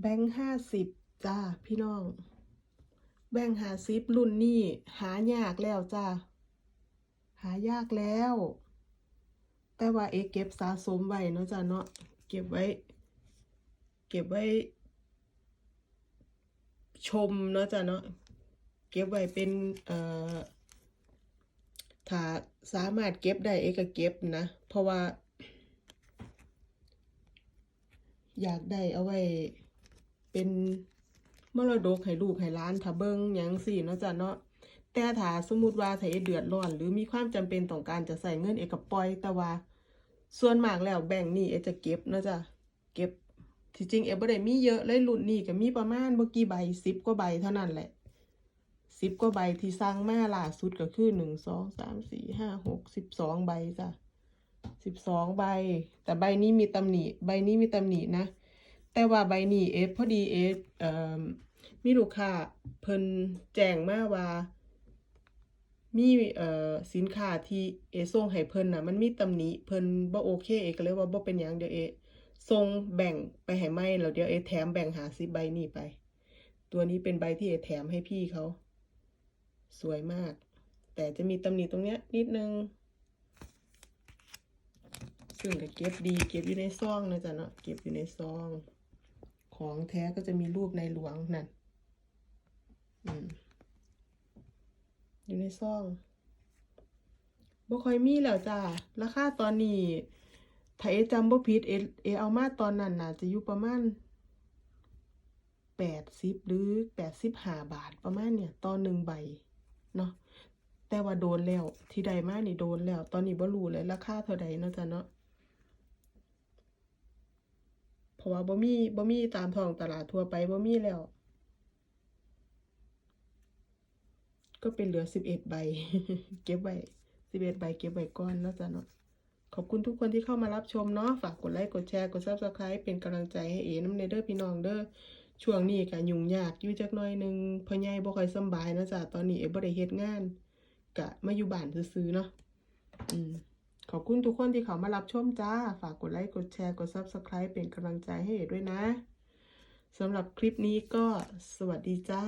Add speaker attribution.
Speaker 1: แบงค์ห้าสิบจ้าพี่น้อง แบงค์ห้าสิบรุ่นนี้หายากแล้วจ้าหายากแล้ว แต่ว่าเอเก็บสะสมไว้เนาะจ้าเนาะเก็บไว้ เก็บไว้ ชมเนาะจ้ะเนาะเก็บไว้เป็นเอ่อถ้าสามารถเก็บได้เอกก็เก็บนะ เพราะว่า อยากได้เอาไว้ เป็นมรดกให้ลูกให้ล้านถ้าเบิ่งยังสิเนาะจ้ะเนาะแต่ถ้าสมมุติว่าถ้าเดือดร้อน หรือมีความจำเป็นต้องการจะใส่เงินเอกก็ปล่อยแต่ว่าส่วนมากแล้วแบ่งนี่เอจะเก็บเนาะจ้ะเก็บที่จริงเอบ่ได้มีเยอะเลยรุ่นนี้ก็มีประมาณบ่กี่ใบสิบกว่าใบเท่านั้นแหละสิบกว่าใบที่สั่งมาล่าสุดก็คือหนึ่งสองสามสี่ห้าหกสิบสองใบจ้ะสิบสองใบ แต่ใบนี้มีตำหนิใบนี้มีตำหนินะ แต่ว่าใบนี้เอฟพอดีเอฟมีลูกค้าเพิ่นแจ้งมาว่ามีเอ่อสินค้าที่เอส่งให้เพิ่นน่ะ มันมีตำหนิเพิ่นบ่โอเคเอก็เลยว่าบ่เป็นหยังเดี๋ยวเอส่งแบ่งไปให้ไหมแล้วเดี๋ยวเอแถมแบ่งหาสิใบนี้ไป ตัวนี้เป็นใบที่เอแถมให้พี่เขา สวยมาก แต่จะมีตำหนิตรงเนี้ยนิดนึงซึ่งก็เก็บดีเก็บอยู่ในซองนะจ๊ะเนาะเก็บอยู่ในซอง ของแท้ก็จะมีรูปในหลวงนั่นอยู่ในซองบ่ค่อยมีแล้วจ้า ราคาตอนนี้ถ้าเอจำบ่ผิดเอเอเอามาตอนนั้นน่ะ จะอยู่ประมาณแปดสิบหรือแปดสิบห้าบาทประมาณเนี่ยต่อหนึ่งใบเนาะแต่ว่าโดนแล้วที่ใดมากนี่โดนแล้ว ตอนนี้บ่รู้เลยราคาเท่าใดเนาะจ้ะเนาะ เพราะว่าบ่มีบ่มีตามท้องตลาดทั่วไปบ่มีแล้ว ก็เป็นเหลือสิบเอ็ดใบ เก็บไว้สิบเอ็ดใบเก็บไว้ก่อนนาะจ้ะเนาะขอบคุณทุกคนที่เข้ามารับชมเนาะฝากกดไลค์กดแชร์กด Subscribe เป็นกำลังใจให้เอ๋น้ำเนเด้อพี่น้องเด้อช่วงนี้ก็ยุ่งยากอยู่จักหน่อยหนึงพ่อใหญ่บ่ค่อยสบายนะจ๊ะตอนนี้เอ๋บ่ได้เฮ็ดงานก็มาอยู่บ้านซื่อๆเนาะอืม ขอบคุณทุกคนที่เข้ามารับชมจ้า ฝากกดไลค์กดแชร์กด Subscribe เป็นกำลังใจให้ด้วยนะสำหรับคลิปนี้ก็สวัสดีจ้า